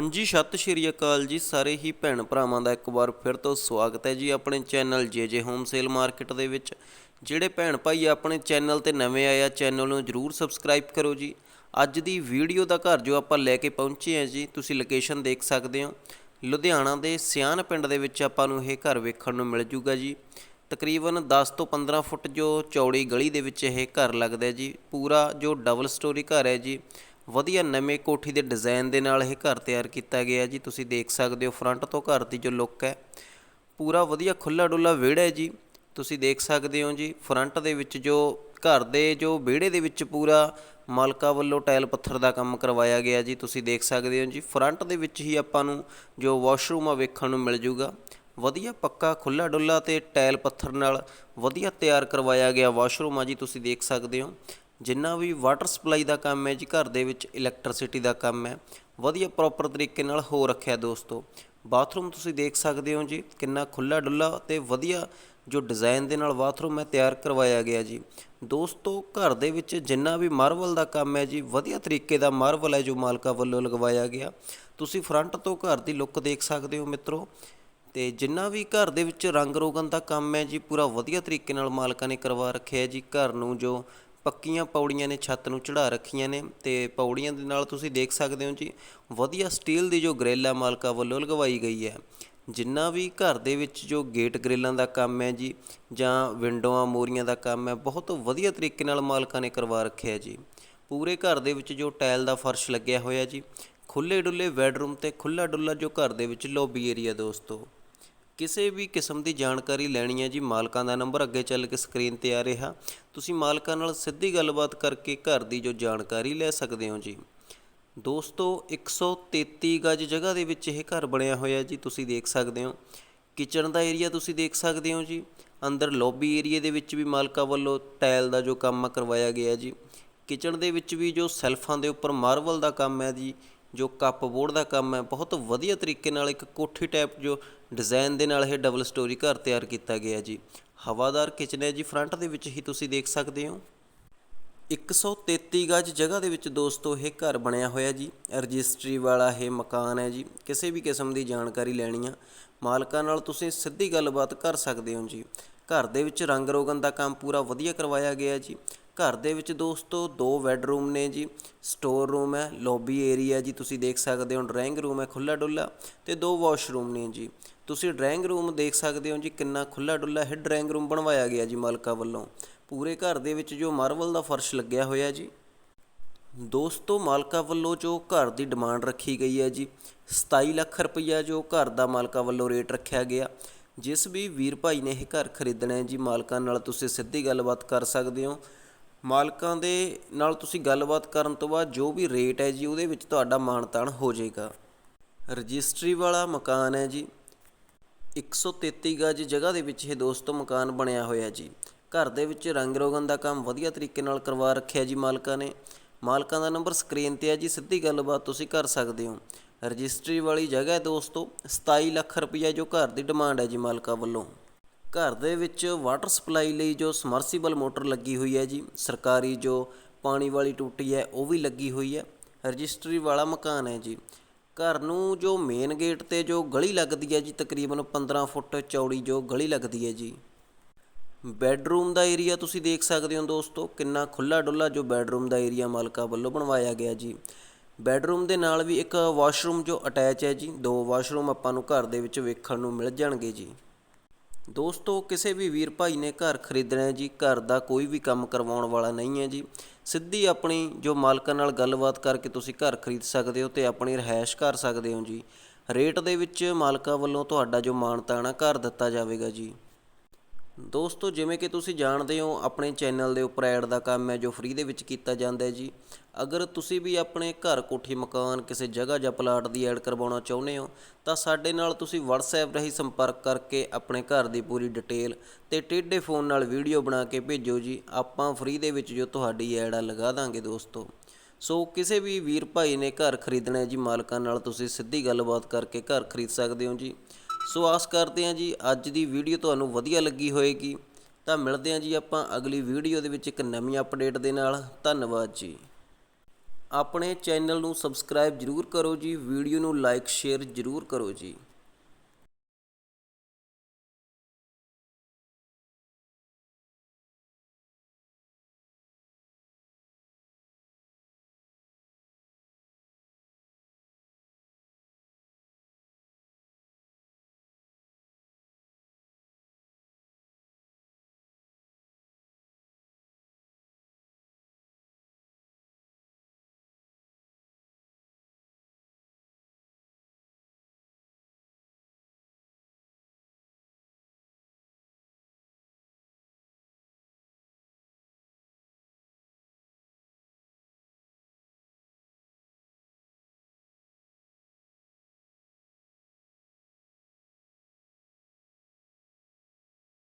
ਹਾਂਜੀ, ਸਤਿ ਸ਼੍ਰੀ ਅਕਾਲ ਜੀ ਸਾਰੇ ਹੀ ਭੈਣ ਭਰਾਵਾਂ ਦਾ ਇੱਕ ਵਾਰ ਫਿਰ ਤੋਂ ਸਵਾਗਤ ਹੈ ਜੀ ਆਪਣੇ ਚੈਨਲ ਜੇ ਜੇ ਹੋਮ ਸੇਲ ਮਾਰਕੀਟ ਦੇ ਵਿੱਚ। ਜਿਹੜੇ ਭੈਣ ਭਾਈ ਆਪਣੇ ਚੈਨਲ ਤੇ ਨਵੇਂ ਆਏ ਆ, ਚੈਨਲ ਨੂੰ ਜਰੂਰ ਸਬਸਕ੍ਰਾਈਬ ਕਰੋ ਜੀ। ਅੱਜ ਦੀ ਵੀਡੀਓ ਦਾ ਘਰ ਜੋ ਆਪਾਂ ਲੈ ਕੇ ਪਹੁੰਚੇ ਹਾਂ ਜੀ, ਤੁਸੀਂ ਲੋਕੇਸ਼ਨ ਦੇਖ ਸਕਦੇ ਹੋ। ਲੁਧਿਆਣਾ ਦੇ ਸਿਆਨ ਪਿੰਡ ਦੇ ਵਿੱਚ ਆਪਾਂ ਨੂੰ ਇਹ ਘਰ ਵੇਖਣ ਨੂੰ ਮਿਲ ਜੂਗਾ ਜੀ। ਤਕਰੀਬਨ 10 ਤੋਂ 15 ਫੁੱਟ ਜੋ ਚੌੜੀ ਗਲੀ ਦੇ ਵਿੱਚ ਇਹ ਘਰ ਲੱਗਦਾ ਜੀ। ਪੂਰਾ ਜੋ ਡਬਲ ਸਟੋਰੀ ਘਰ ਹੈ ਜੀ। ਵਧੀਆ ਨਵੇਂ ਕੋਠੀ ਦੇ ਡਿਜ਼ਾਈਨ ਦੇ ਨਾਲ ਇਹ ਘਰ ਤਿਆਰ ਕੀਤਾ ਗਿਆ ਜੀ। ਤੁਸੀਂ ਦੇਖ ਸਕਦੇ ਹੋ ਫਰੰਟ ਤੋਂ ਘਰ ਦੀ ਜੋ ਲੁੱਕ ਹੈ। ਪੂਰਾ ਵਧੀਆ ਖੁੱਲਾ ਡੁੱਲਾ ਵਿਹੜਾ ਹੈ ਜੀ। ਤੁਸੀਂ ਦੇਖ ਸਕਦੇ ਹੋ ਜੀ, ਫਰੰਟ ਦੇ ਵਿੱਚ ਜੋ ਘਰ ਦੇ ਜੋ ਵਿਹੜੇ ਦੇ ਵਿੱਚ ਪੂਰਾ ਮਾਲਕਾ ਵੱਲੋਂ ਟਾਇਲ ਪੱਥਰ ਦਾ ਕੰਮ ਕਰਵਾਇਆ ਗਿਆ ਜੀ। ਤੁਸੀਂ ਦੇਖ ਸਕਦੇ ਹੋ ਜੀ, ਫਰੰਟ ਦੇ ਵਿੱਚ ਹੀ ਆਪਾਂ ਨੂੰ ਜੋ ਵਾਸ਼ਰੂਮ ਆ ਵੇਖਣ ਨੂੰ ਮਿਲ ਜੂਗਾ। ਵਧੀਆ ਪੱਕਾ ਖੁੱਲਾ ਡੁੱਲਾ ਤੇ ਟਾਇਲ ਪੱਥਰ ਨਾਲ ਵਧੀਆ ਤਿਆਰ ਕਰਵਾਇਆ ਗਿਆ ਵਾਸ਼ਰੂਮ ਆ ਜੀ। ਤੁਸੀਂ ਦੇਖ ਸਕਦੇ ਹੋ। ਜਿੰਨਾ ਵੀ ਵਾਟਰ ਸਪਲਾਈ ਦਾ ਕੰਮ ਹੈ ਜੀ, ਘਰ ਦੇ ਵਿੱਚ ਇਲੈਕਟ੍ਰਿਸਿਟੀ ਦਾ ਕੰਮ ਹੈ, ਵਧੀਆ ਪ੍ਰੋਪਰ ਤਰੀਕੇ ਨਾਲ ਹੋ ਰੱਖਿਆ ਦੋਸਤੋ। ਬਾਥਰੂਮ ਤੁਸੀਂ ਦੇਖ ਸਕਦੇ ਹੋ ਜੀ, ਕਿੰਨਾ ਖੁੱਲਾ ਡੁੱਲਾ ਤੇ ਵਧੀਆ ਜੋ ਡਿਜ਼ਾਈਨ ਦੇ ਨਾਲ ਬਾਥਰੂਮ ਹੈ, ਤਿਆਰ ਕਰਵਾਇਆ ਗਿਆ ਜੀ। ਦੋਸਤੋ, ਘਰ ਦੇ ਵਿੱਚ ਜਿੰਨਾ ਵੀ ਮਾਰਬਲ ਦਾ ਕੰਮ ਹੈ ਜੀ, ਵਧੀਆ ਤਰੀਕੇ ਦਾ ਮਾਰਬਲ ਹੈ ਜੋ ਮਾਲਕਾ ਵੱਲੋਂ ਲਗਵਾਇਆ ਗਿਆ। ਤੁਸੀਂ ਫਰੰਟ ਤੋਂ ਘਰ ਦੀ ਲੁੱਕ ਦੇਖ ਸਕਦੇ ਹੋ ਮਿੱਤਰੋ। ਤੇ ਜਿੰਨਾ ਵੀ ਘਰ ਦੇ ਵਿੱਚ ਰੰਗ ਰੋਗਨ ਦਾ ਕੰਮ ਹੈ ਜੀ, ਪੂਰਾ ਵਧੀਆ ਤਰੀਕੇ ਨਾਲ ਮਾਲਕਾਂ ਨੇ ਕਰਵਾ ਰੱਖਿਆ ਹੈ ਜੀ, ਘਰ ਨੂੰ ਜੋ ਪੱਕੀਆਂ ਪੌੜੀਆਂ ਨੇ, ਛੱਤ ਨੂੰ ਚੜਾ ਰੱਖੀਆਂ ਨੇ ਤੇ ਪੌੜੀਆਂ ਦੇ ਨਾਲ ਤੁਸੀਂ ਦੇਖ ਸਕਦੇ ਹੋ ਜੀ, ਵਧੀਆ ਸਟੀਲ ਦੀ ਜੋ ਗ੍ਰਿਲ ਆ ਮਾਲਕਾਂ ਵੱਲੋਂ ਲਗਵਾਈ ਗਈ ਹੈ। ਜਿੰਨਾ ਵੀ ਘਰ ਦੇ ਵਿੱਚ ਜੋ ਗੇਟ ਗ੍ਰਿਲਾਂ ਦਾ ਕੰਮ ਹੈ ਜੀ ਜਾਂ ਵਿੰਡੋਆਂ ਮੋਰੀਆਂ ਦਾ ਕੰਮ ਹੈ, ਬਹੁਤ ਵਧੀਆ ਤਰੀਕੇ ਨਾਲ ਮਾਲਕਾਂ ਨੇ ਕਰਵਾ ਰੱਖਿਆ ਜੀ। ਪੂਰੇ ਘਰ ਦੇ ਵਿੱਚ ਜੋ ਟਾਇਲ ਦਾ ਫਰਸ਼ ਲੱਗਿਆ ਹੋਇਆ ਜੀ ਖੁੱਲੇ ਡੁੱਲੇ ਬੈੱਡਰੂਮ ਤੇ ਖੁੱਲਾ ਡੁੱਲਾ ਜੋ ਘਰ ਦੇ ਵਿੱਚ ਲੌਬੀ ਏਰੀਆ ਦੋਸਤੋ। ਕਿਸੇ ਵੀ ਕਿਸਮ ਦੀ ਜਾਣਕਾਰੀ ਲੈਣੀ ਹੈ ਜੀ, ਮਾਲਕਾਂ ਦਾ ਨੰਬਰ ਅੱਗੇ ਚੱਲ ਕੇ ਸਕਰੀਨ ਤੇ ਆ ਰਿਹਾ। ਤੁਸੀਂ ਮਾਲਕਾਂ ਨਾਲ ਸਿੱਧੀ ਗੱਲਬਾਤ ਕਰਕੇ ਘਰ ਦੀ ਜੋ ਜਾਣਕਾਰੀ ਲੈ ਸਕਦੇ ਹੋ ਜੀ। ਦੋਸਤੋ 133 ਗਜ ਜਗ੍ਹਾ ਦੇ ਵਿੱਚ ਇਹ ਘਰ ਬਣਿਆ ਹੋਇਆ ਜੀ, ਤੁਸੀਂ ਦੇਖ ਸਕਦੇ ਹੋ। ਕਿਚਨ ਦਾ ਏਰੀਆ ਤੁਸੀਂ ਦੇਖ ਸਕਦੇ ਹੋ ਜੀ। ਅੰਦਰ ਲੌਬੀ ਏਰੀਆ ਦੇ ਵਿੱਚ ਵੀ ਮਾਲਕਾਂ ਵੱਲੋਂ ਟਾਇਲ ਦਾ ਜੋ ਕੰਮ ਕਰਵਾਇਆ ਗਿਆ ਜੀ। ਕਿਚਨ ਦੇ ਵਿੱਚ ਵੀ ਜੋ ਸੈਲਫਾਂ ਦੇ ਉੱਪਰ ਮਾਰਬਲ ਦਾ ਕੰਮ ਹੈ ਜੀ ਜੋ ਕੱਪ ਬੋਰਡ ਦਾ ਕੰਮ ਹੈ, ਬਹੁਤ ਵਧੀਆ ਤਰੀਕੇ ਨਾਲ ਇੱਕ ਕੋਠੀ ਟਾਈਪ ਜੋ ਡਿਜ਼ਾਈਨ ਦੇ ਨਾਲ ਇਹ ਡਬਲ ਸਟੋਰੀ ਘਰ ਤਿਆਰ ਕੀਤਾ ਗਿਆ ਜੀ। ਹਵਾਦਾਰ ਕਿਚਨ ਹੈ ਜੀ ਫਰੰਟ ਦੇ ਵਿੱਚ ਹੀ ਤੁਸੀਂ ਦੇਖ ਸਕਦੇ ਹੋ। 133 ਗਜ ਜਗ੍ਹਾ ਦੇ ਵਿੱਚ ਦੋਸਤੋ ਇਹ ਘਰ ਬਣਿਆ ਹੋਇਆ ਜੀ। ਰਜਿਸਟਰੀ ਵਾਲਾ ਇਹ ਮਕਾਨ ਹੈ ਜੀ। ਕਿਸੇ ਵੀ ਕਿਸਮ ਦੀ ਜਾਣਕਾਰੀ ਲੈਣੀ ਆ। ਮਾਲਕਾਂ ਨਾਲ ਤੁਸੀਂ ਸਿੱਧੀ ਗੱਲਬਾਤ ਕਰ ਸਕਦੇ ਹੋ ਜੀ। ਘਰ ਦੇ ਵਿੱਚ ਰੰਗ ਰੋਗਨ ਦਾ ਕੰਮ ਪੂਰਾ ਵਧੀਆ ਕਰਵਾਇਆ ਗਿਆ ਜੀ। ਘਰ ਦੇ ਵਿੱਚ ਦੋਸਤੋ, ਦੋ ਬੈੱਡਰੂਮ ਨੇ ਜੀ ਸਟੋਰ ਰੂਮ ਹੈ ਲੌਬੀ ਏਰੀਆ ਜੀ, ਤੁਸੀਂ ਦੇਖ ਸਕਦੇ ਹੋ ਡਰਾਇੰਗ ਰੂਮ ਹੈ ਖੁੱਲਾ ਡੁੱਲਾ ਤੇ ਦੋ ਵਾਸ਼ਰੂਮ ਨੇ ਜੀ। ਤੁਸੀਂ ਡਰਾਇੰਗ ਰੂਮ ਦੇਖ ਸਕਦੇ ਹੋ ਜੀ, ਕਿੰਨਾ ਖੁੱਲਾ ਡੁੱਲਾ ਹੈ ਡਰਾਇੰਗ ਰੂਮ ਬਣਵਾਇਆ ਗਿਆ ਜੀ ਮਾਲਕਾ ਵੱਲੋਂ। ਪੂਰੇ ਘਰ ਦੇ ਵਿੱਚ ਜੋ ਮਾਰਬਲ ਦਾ ਫਰਸ਼ ਲੱਗਿਆ ਹੋਇਆ ਜੀ। ਦੋਸਤੋ, ਮਾਲਕਾ ਵੱਲੋਂ ਜੋ ਘਰ ਦੀ ਡਿਮਾਂਡ ਰੱਖੀ ਗਈ ਹੈ ਜੀ 27 ਲੱਖ ਰੁਪਈਆ ਜੋ ਘਰ ਦਾ ਮਾਲਕਾ ਵੱਲੋਂ ਰੇਟ ਰੱਖਿਆ ਗਿਆ। ਜਿਸ ਵੀ ਵੀਰ ਭਾਈ ਨੇ ਇਹ ਘਰ ਖਰੀਦਣਾ ਹੈ ਜੀ, ਮਾਲਕਾਂ ਨਾਲ ਤੁਸੀਂ ਸਿੱਧੀ ਗੱਲਬਾਤ ਕਰ ਸਕਦੇ ਹੋ। ਮਾਲਕਾਂ ਦੇ ਨਾਲ ਤੁਸੀਂ ਗੱਲਬਾਤ ਕਰਨ ਤੋਂ ਬਾਅਦ ਜੋ ਵੀ ਰੇਟ ਹੈ ਜੀ, ਉਹਦੇ ਵਿੱਚ ਤੁਹਾਡਾ ਮਾਣ ਤਾਣ ਹੋ ਜਾਏਗਾ। ਰਜਿਸਟਰੀ ਵਾਲਾ ਮਕਾਨ ਹੈ ਜੀ। 133 ਗਜ ਜਗ੍ਹਾ ਦੇ ਵਿੱਚ ਇਹ ਦੋਸਤੋ ਮਕਾਨ ਬਣਿਆ ਹੋਇਆ ਜੀ। ਘਰ ਦੇ ਵਿੱਚ ਰੰਗ ਰੋਗਨ ਦਾ ਕੰਮ ਵਧੀਆ ਤਰੀਕੇ ਨਾਲ ਕਰਵਾ ਰੱਖਿਆ ਜੀ ਮਾਲਕਾਂ ਨੇ। ਮਾਲਕਾਂ ਦਾ ਨੰਬਰ ਸਕਰੀਨ ਤੇ ਹੈ ਜੀ, ਸਿੱਧੀ ਗੱਲਬਾਤ ਤੁਸੀਂ ਕਰ ਸਕਦੇ ਹੋ। ਰਜਿਸਟਰੀ ਵਾਲੀ ਜਗ੍ਹਾ ਹੈ ਦੋਸਤੋ 27 ਲੱਖ ਰੁਪਈਆ ਜੋ ਘਰ ਦੀ ਡਿਮਾਂਡ ਹੈ ਜੀ ਮਾਲਕਾਂ ਵੱਲੋਂ। ਘਰ ਦੇ ਵਿੱਚ ਵਾਟਰ ਸਪਲਾਈ ਲਈ ਜੋ ਸਮਰਸੀਬਲ ਮੋਟਰ ਲੱਗੀ ਹੋਈ ਹੈ ਜੀ, ਸਰਕਾਰੀ ਜੋ ਪਾਣੀ ਵਾਲੀ ਟੂਟੀ ਹੈ, ਉਹ ਵੀ ਲੱਗੀ ਹੋਈ ਹੈ। ਰਜਿਸਟਰੀ ਵਾਲਾ ਮਕਾਨ ਹੈ ਜੀ। ਘਰ ਨੂੰ ਜੋ ਮੇਨ ਗੇਟ ਤੇ ਜੋ ਗਲੀ ਲੱਗਦੀ ਹੈ ਜੀ, ਤਕਰੀਬਨ 15 ਫੁੱਟ ਚੌੜੀ ਜੋ ਗਲੀ ਲੱਗਦੀ ਹੈ ਜੀ। ਬੈੱਡਰੂਮ ਦਾ ਏਰੀਆ ਤੁਸੀਂ ਦੇਖ ਸਕਦੇ ਹੋ ਦੋਸਤੋ, ਕਿੰਨਾ ਖੁੱਲਾ ਡੁੱਲਾ ਜੋ ਬੈੱਡਰੂਮ ਦਾ ਏਰੀਆ ਮਾਲਕਾ ਵੱਲੋਂ ਬਣਵਾਇਆ ਗਿਆ ਜੀ। ਬੈੱਡਰੂਮ ਦੇ ਨਾਲ ਵੀ ਇੱਕ ਵਾਸ਼ਰੂਮ ਜੋ ਅਟੈਚ ਹੈ ਜੀ, ਦੋ ਵਾਸ਼ਰੂਮ ਆਪਾਂ ਨੂੰ ਘਰ ਦੇ ਵਿੱਚ ਵੇਖਣ ਨੂੰ ਮਿਲ ਜਾਣਗੇ ਜੀ। ਦੋਸਤੋ, ਕਿਸੇ ਵੀ ਵੀਰ ਭਾਈ ਨੇ ਘਰ ਖਰੀਦਣਾ ਹੈ ਜੀ, ਘਰ ਦਾ ਕੋਈ ਵੀ ਕੰਮ ਕਰਵਾਉਣ ਵਾਲਾ ਨਹੀਂ ਹੈ ਜੀ। ਸਿੱਧੀ ਆਪਣੀ ਜੋ ਮਾਲਕਾਂ ਨਾਲ ਗੱਲਬਾਤ ਕਰਕੇ ਤੁਸੀਂ ਘਰ ਖਰੀਦ ਸਕਦੇ ਹੋ ਤੇ ਆਪਣੀ ਰਹਿائش ਕਰ ਸਕਦੇ ਹੋ ਜੀ। ਰੇਟ ਦੇ ਵਿੱਚ ਮਾਲਕਾਂ ਵੱਲੋਂ ਤੁਹਾਡਾ ਜੋ ਮਾਨਤਾਣਾ ਘਰ ਦਿੱਤਾ ਜਾਵੇਗਾ ਜੀ। ਦੋਸਤੋ, ਜਿਵੇਂ ਕਿ ਤੁਸੀਂ ਜਾਣਦੇ ਹੋ, ਆਪਣੇ ਚੈਨਲ ਦੇ ਉੱਪਰ ਐਡ ਦਾ ਕੰਮ ਹੈ ਜੋ ਫ੍ਰੀ ਦੇ ਵਿੱਚ ਕੀਤਾ ਜਾਂਦਾ ਹੈ ਜੀ। ਅਗਰ ਤੁਸੀਂ ਵੀ ਆਪਣੇ ਘਰ ਕੋਠੀ ਮਕਾਨ ਕਿਸੇ ਜਗ੍ਹਾ ਜਾਂ ਪਲਾਟ ਦੀ ਐਡ ਕਰਵਾਉਣਾ ਚਾਹੁੰਦੇ ਹੋ, ਤਾਂ ਸਾਡੇ ਨਾਲ ਤੁਸੀਂ WhatsApp ਰਾਹੀਂ ਸੰਪਰਕ ਕਰਕੇ ਆਪਣੇ ਘਰ ਦੀ ਪੂਰੀ ਡਿਟੇਲ ਤੇ ਟੇਢੇ ਫੋਨ ਨਾਲ ਵੀਡੀਓ ਬਣਾ ਕੇ ਭੇਜੋ ਜੀ। ਆਪਾਂ ਫ੍ਰੀ ਦੇ ਵਿੱਚ ਜੋ ਤੁਹਾਡੀ ਐਡ ਆ, ਲਗਾ ਦਾਂਗੇ ਦੋਸਤੋ। ਸੋ, ਕਿਸੇ ਵੀ ਵੀਰ ਭਾਈ ਨੇ ਘਰ ਖਰੀਦਣਾ ਹੈ ਜੀ, ਮਾਲਕਾਂ ਨਾਲ ਤੁਸੀਂ ਸਿੱਧੀ ਗੱਲਬਾਤ ਕਰਕੇ ਘਰ ਖਰੀਦ ਸਕਦੇ ਹੋ ਜੀ। ਸੋ ਆਸ ਕਰਦੇ ਹਾਂ ਜੀ, ਅੱਜ ਦੀ ਵੀਡੀਓ ਤੁਹਾਨੂੰ ਵਧੀਆ ਲੱਗੀ ਹੋਏਗੀ। ਤਾਂ ਮਿਲਦੇ ਹਾਂ ਜੀ ਆਪਾਂ ਅਗਲੀ ਵੀਡੀਓ ਦੇ ਵਿੱਚ ਇੱਕ ਨਵੀਂ ਅਪਡੇਟ ਦੇ ਨਾਲ। ਧੰਨਵਾਦ ਜੀ। ਆਪਣੇ ਚੈਨਲ ਨੂੰ ਸਬਸਕ੍ਰਾਈਬ ਜਰੂਰ ਕਰੋ ਜੀ, ਵੀਡੀਓ ਨੂੰ ਲਾਈਕ ਸ਼ੇਅਰ ਜਰੂਰ ਕਰੋ ਜੀ।